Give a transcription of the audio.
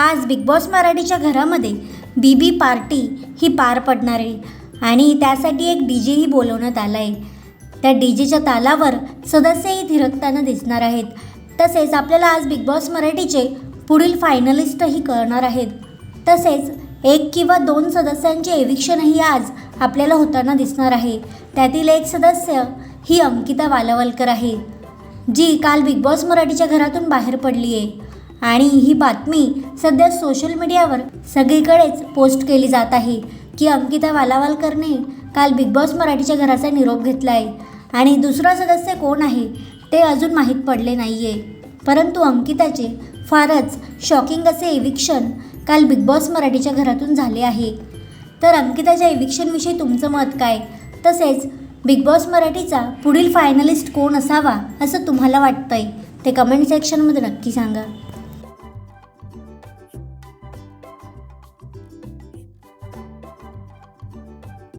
आज big boss मराठीच्या घरामध्ये बी बी पार्टी ही पार पडणार आहे. आणि त्यासाठी एक डी जेही बोलवण्यात आला आहे त्या डी जेच्या तालावर सदस्यही थिरकताना दिसणार आहेत. तसेच आपल्याला आज बिग बॉस मराठीचे पुढील फायनलिस्टही कळणार आहेत. तसेच एक किंवा दोन सदस्यांचे एविक्शनही आज आपल्याला होताना दिसणार आहे. त्यातील एक सदस्य ही अंकिता वालावलकर आहे जी काल बिग बॉस मराठीच्या घरातून बाहेर पडली आहे आणि ही बातमी सध्या सोशल मीडियावर सगळीकडेच पोस्ट केली जात आहे की अंकिता वालावालकरने काल बिग बॉस मराठीच्या घराचा निरोप घेतला आहे आणि दुसरा सदस्य कोण आहे ते अजून माहीत पडले नाही आहे परंतु अंकिताचे फारच शॉकिंग असे एविक्शन काल बिग बॉस मराठीच्या घरातून झाले आहे. तर अंकिताच्या एविक्शनविषयी तुमचं मत काय? तसेच बिग बॉस मराठीचा पुढील फायनलिस्ट कोण असावा असं तुम्हाला वाटतंय? ते कमेंट सेक्शनमध्ये नक्की सांगा.